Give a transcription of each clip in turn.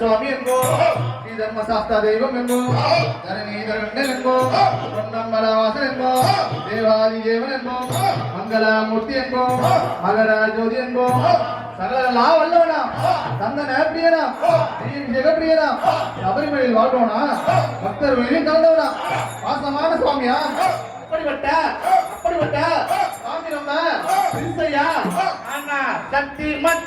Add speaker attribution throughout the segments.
Speaker 1: சுவாமி என்போ ஸ்ரீ தர்மசாஸ்தா தெய்வம் என்போ தரணீதரன் என்போ பொன்னம்பலவாசன் என்போ தேவாதி தேவன் என்போ மங்களமூர்த்தி என்போ மகர ஜோதி என்போ சகலலா வல்லவனா தந்தன பிரியனா ஜெகப்பிரியனா சபரிமலையில் வாழ்றோனா பக்தர் வெளியில் கலந்தவனா பாசமான சுவாமியா அப்படிப்பட்ட அப்படிப்பட்ட சாமி நம்ம
Speaker 2: சக்தி மத்த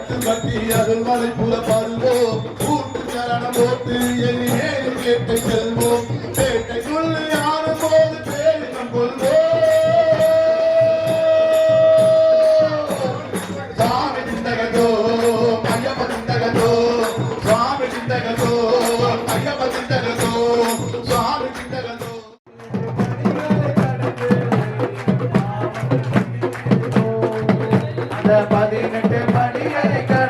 Speaker 2: பட்டு பட்டி
Speaker 3: அருள் மலைப்புற பருவோம். கூட்டு சரணம் போட்டு எரிமேலும்
Speaker 4: கேட்டை செல்வோம். பேட்டைக்குள் யாரும் போது பேரிடம் கொள்வோம். சாமி சிந்தகதோ ஐயப்ப சிந்தகதோ சுவாமி சிந்தகதோ ஐயப்ப América.